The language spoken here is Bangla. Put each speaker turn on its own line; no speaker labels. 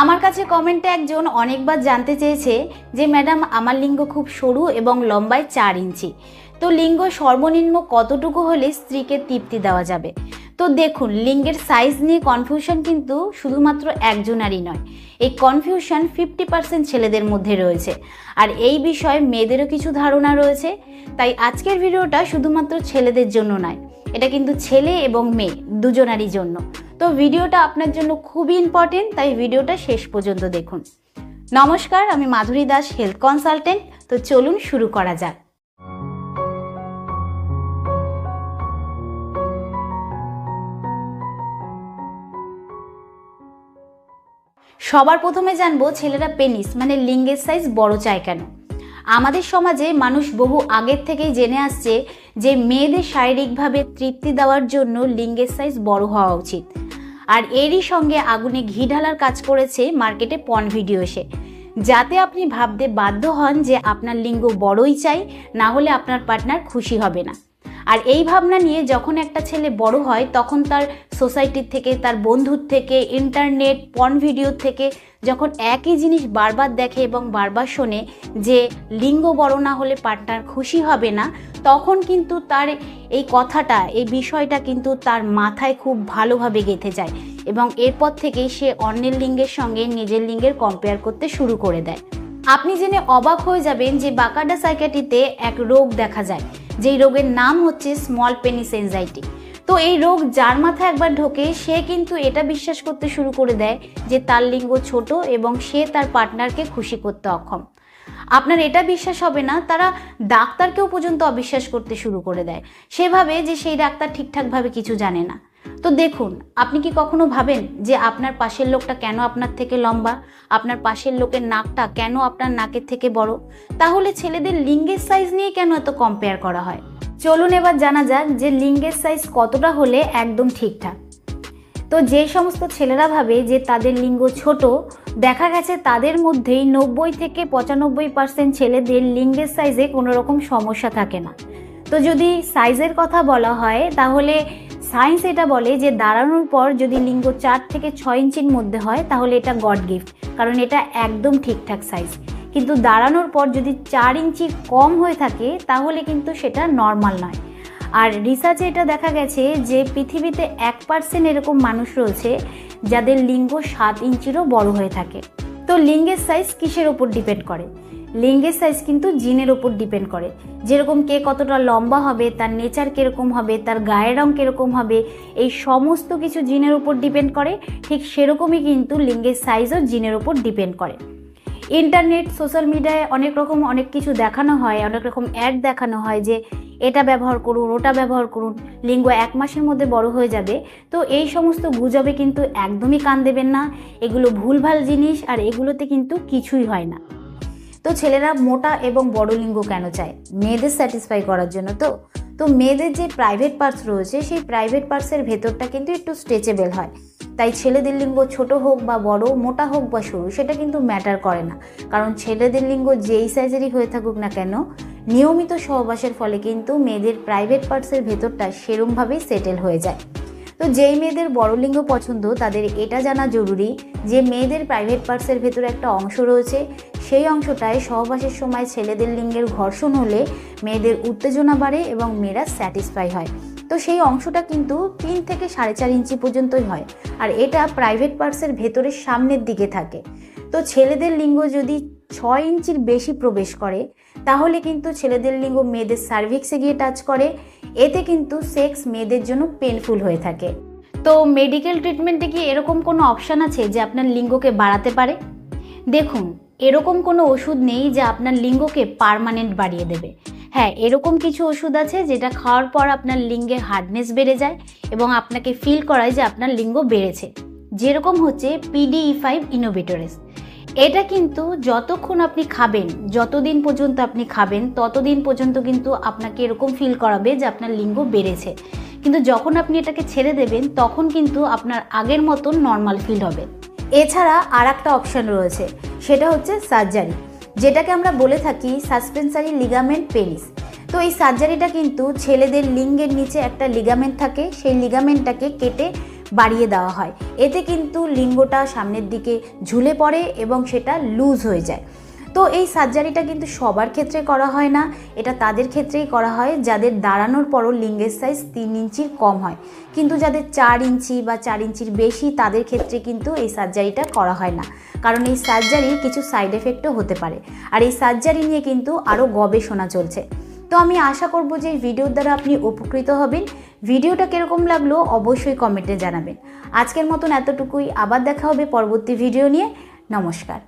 আমার কাছে কমেন্টে একজন অনেকবার জানতে চেয়েছে যে, ম্যাডাম, আমার লিঙ্গ খুব সরু এবং লম্বায় চার ইঞ্চি। তো লিঙ্গ সর্বনিম্ন কতটুকু হলে স্ত্রীকে তৃপ্তি দেওয়া যাবে? তো দেখুন, লিঙ্গের সাইজ নিয়ে কনফিউশন কিন্তু শুধুমাত্র একজনারই নয়। এই কনফিউশন ফিফটি পার্সেন্ট ছেলেদের মধ্যে রয়েছে। আর এই বিষয়ে মেয়েদেরও কিছু ধারণা রয়েছে। তাই আজকের ভিডিওটা শুধুমাত্র ছেলেদের জন্য নয়, এটা কিন্তু ছেলে এবং মেয়ে দুজনারই জন্য। তো ভিডিওটা আপনার জন্য খুবই ইম্পর্টেন্ট তাই ভিডিওটা শেষ পর্যন্ত দেখুন। নমস্কার, আমি মাধুরী দাস হেলথ কনসালটেন্ট তো চলুন শুরু করা যাক। সবার প্রথমে জানব ছেলেরা পেনিস মানে লিঙ্গের সাইজ বড় চায় কেন? আমাদের সমাজে মানুষ বহু আগের থেকেই জেনে আসছে যে মেয়েদের শারীরিকভাবে তৃপ্তি দেওয়ার জন্য লিঙ্গের সাইজ বড় হওয়া উচিত। আর এরই সঙ্গে আগুনে ঘি ঢালার কাজ করেছে মার্কেটে পন ভিডিও এসে। যাতে আপনি ভাবতে বাধ্য হন যে আপনার লিঙ্গ বড়ই চাই, না হলে আপনার পার্টনার খুশি হবে না। আর এই ভাবনা নিয়ে যখন একটা ছেলে বড় হয়, তখন তার সোসাইটির থেকে, তার বন্ধুর থেকে ইন্টারনেট পন ভিডিওর থেকে যখন একই জিনিস বারবার দেখে এবং বারবার শোনে যে লিঙ্গ বড় না হলে পার্টনার খুশি হবে না, তখন কিন্তু তার এই কথাটা, এই বিষয়টা কিন্তু তার মাথায় খুব ভালোভাবে গেঁথে যায় এবং এরপর থেকেই সে অন্যের লিঙ্গের সঙ্গে নিজের লিঙ্গের কম্পেয়ার করতে শুরু করে দেয়। আপনি জেনে অবাক হয়ে যাবেন যে বাকাডা সাইকাটিতে এক রোগ দেখা যায়। যেই রোগের নাম হচ্ছে স্মল পেনিস এনজাইটি তো এই রোগ যার মাথায় একবার ঢোকে, সে কিন্তু এটা বিশ্বাস করতে শুরু করে দেয় যে তার লিঙ্গ ছোট এবং সে তার পার্টনারকে খুশি করতে অক্ষম। আপনার এটা বিশ্বাস হবে না, তারা ডাক্তারকেও পর্যন্ত অবিশ্বাস করতে শুরু করে দেয়। সেভাবে যে সেই ডাক্তার ঠিকঠাকভাবে কিছু জানে না। তো দেখুন, আপনি কি কখনো ভাবেন যে আপনার পাশের লোকটা কেন আপনার থেকে লম্বা? আপনার পাশের লোকের নাকটা কেন আপনার নাকের থেকে বড়? তাহলে ছেলেদের লিঙ্গের সাইজ নিয়ে কেন এত কম্পেয়ার করা হয়? চলুন এবার জানা যাক যে লিঙ্গের সাইজ কতটা হলে একদম ঠিকঠাক। তো যে সমস্ত ছেলেরা ভাবে যে তাদের লিঙ্গ ছোট, দেখা গেছে তাদের মধ্যেই নব্বই থেকে পঁচানব্বই পার্সেন্ট ছেলেদের লিঙ্গের সাইজে কোনো রকম সমস্যা থাকে না। তো যদি সাইজের কথা বলা হয়, তাহলে সায়েন্স এটা বলে যে দাঁড়ানোর পর যদি লিঙ্গ চার থেকে ছয় ইঞ্চির মধ্যে হয়, তাহলে এটা গড গিফট, কারণ এটা একদম ঠিকঠাক সাইজ। কিন্তু দাঁড়ানোর পর যদি চার ইঞ্চি কম হয়ে থাকে, তাহলে কিন্তু সেটা নর্মাল নয়। আর রিসার্চে এটা দেখা গেছে যে পৃথিবীতে এক পার্সেন্ট এরকম মানুষ রয়েছে, যাদের লিঙ্গ সাত ইঞ্চিরও বড় হয়ে থাকে। তো লিঙ্গের সাইজ কিসের ওপর ডিপেন্ড করে? লিঙ্গের সাইজ কিন্তু জিনের ওপর ডিপেন্ড করে। যেরকম কে কতটা লম্বা হবে, তার নেচার কীরকম হবে, তার গায়ের রং কীরকম হবে, এই সমস্ত কিছু জিনের উপর ডিপেন্ড করে। ঠিক সেরকমই কিন্তু লিঙ্গের সাইজও জিনের উপর ডিপেন্ড করে। ইন্টারনেট সোশ্যাল মিডিয়ায় অনেক রকম অনেক কিছু দেখানো হয়, অনেক রকম অ্যাড দেখানো হয় যে এটা ব্যবহার করুন, ওটা ব্যবহার করুন, লিঙ্গ এক মাসের মধ্যে বড় হয়ে যাবে। তো এই সমস্ত গুজবে কিন্তু একদমই কান দেবেন না। এগুলো ভুলভাল জিনিস আর এগুলোতে কিন্তু কিছুই হয় না। তো ছেলেরা মোটা এবং বড় লিঙ্গ কেন চায়? মেয়েদের স্যাটিসফাই করার জন্য তো। তো মেয়েদের যে প্রাইভেট পার্টস রয়েছে, সেই প্রাইভেট পার্টসের ভেতরটা কিন্তু একটু স্ট্রেচেবেল হয়। তাই ছেলেদের লিঙ্গ ছোট হোক বা বড়, মোটা হোক বা সরু, সেটা কিন্তু ম্যাটার করে না। কারণ ছেলেদের লিঙ্গ যেই সাইজেরই হয়ে থাকুক না কেন নিয়মিত সহবাসের ফলে কিন্তু মেয়েদের প্রাইভেট পার্টসের ভেতরটা সেরমভাবেই সেটেল হয়ে যায়। তো যেই মেয়েদের বড় লিঙ্গ পছন্দ, তাদের এটা জানা জরুরি যে মেয়েদের প্রাইভেট পার্টসের ভেতরে একটা অংশ রয়েছে। সেই অংশটায় সহবাসের সময় ছেলেদের লিঙ্গের ঘর্ষণ হলে মেয়েদের উত্তেজনা বাড়ে এবং মেয়েরা স্যাটিসফাই হয়। তো সেই অংশটা কিন্তু তিন থেকে সাড়ে চার ইঞ্চি পর্যন্তই হয় আর এটা প্রাইভেট পার্টসের ভেতরের সামনের দিকে থাকে। তো ছেলেদের লিঙ্গ যদি ছয় ইঞ্চির বেশি প্রবেশ করে, তাহলে কিন্তু ছেলেদের লিঙ্গ মেয়েদের সার্ভিক্সে গিয়ে টাচ করে, এতে কিন্তু সেক্স মেয়েদের জন্য পেনফুল হয়ে থাকে। তো মেডিকেল ট্রিটমেন্টে কি এরকম কোনো অপশান আছে যে আপনার লিঙ্গকে বাড়াতে পারে? দেখুন, এরকম কোনো ওষুধ নেই যে আপনার লিঙ্গকে পারমানেন্ট বাড়িয়ে দেবে। হ্যাঁ এরকম কিছু ওষুধ আছে যেটা খাওয়ার পর আপনার লিঙ্গে হার্ডনেস বেড়ে যায় এবং আপনাকে ফিল করায় যে আপনার লিঙ্গ বেড়েছে। যেরকম হচ্ছে পিডিই ফাইভ ইনোভেটরেস এটা কিন্তু যতক্ষণ আপনি খাবেন, যতদিন পর্যন্ত আপনি খাবেন, ততদিন পর্যন্ত কিন্তু আপনাকে এরকম ফিল করাবে যে আপনার লিঙ্গ বেড়েছে। কিন্তু যখন আপনি এটাকে ছেড়ে দেবেন, তখন কিন্তু আপনার আগের মতন নর্মাল ফিল হবে। এছাড়া আর একটা অপশান রয়েছে, সেটা হচ্ছে সার্জারি যেটাকে আমরা বলে থাকি সাসপেন্সারি লিগামেন্ট পেনিস তো এই সার্জারিটা কিন্তু ছেলেদের লিঙ্গের নিচে একটা লিগামেন্ট থাকে, সেই লিগামেন্টটাকে কেটে বাড়িয়ে দেওয়া হয়। এতে কিন্তু লিঙ্গটা সামনের দিকে ঝুলে পড়ে এবং সেটা লুজ হয়ে যায়। তো এই সার্জারিটা কিন্তু সবার ক্ষেত্রে করা হয় না। এটা তাদের ক্ষেত্রেই করা হয়। যাদের দাঁড়ানোর পরও লিঙ্গের সাইজ তিন ইঞ্চির কম হয়। কিন্তু যাদের চার ইঞ্চি বা চার ইঞ্চির বেশি, তাদের ক্ষেত্রে কিন্তু এই সার্জারিটা করা হয় না। কারণ এই সার্জারির কিছু সাইড এফেক্টও হতে পারে। আর এই সার্জারি নিয়ে কিন্তু আরও গবেষণা চলছে। তো আমি আশা করব যে এই ভিডিওর দ্বারা আপনি উপকৃত হবেন। ভিডিওটা কীরকম লাগল অবশ্যই কমেন্টে জানাবেন। আজকের মতন এতটুকুই। আবার দেখা হবে পরবর্তী ভিডিও নিয়ে। নমস্কার।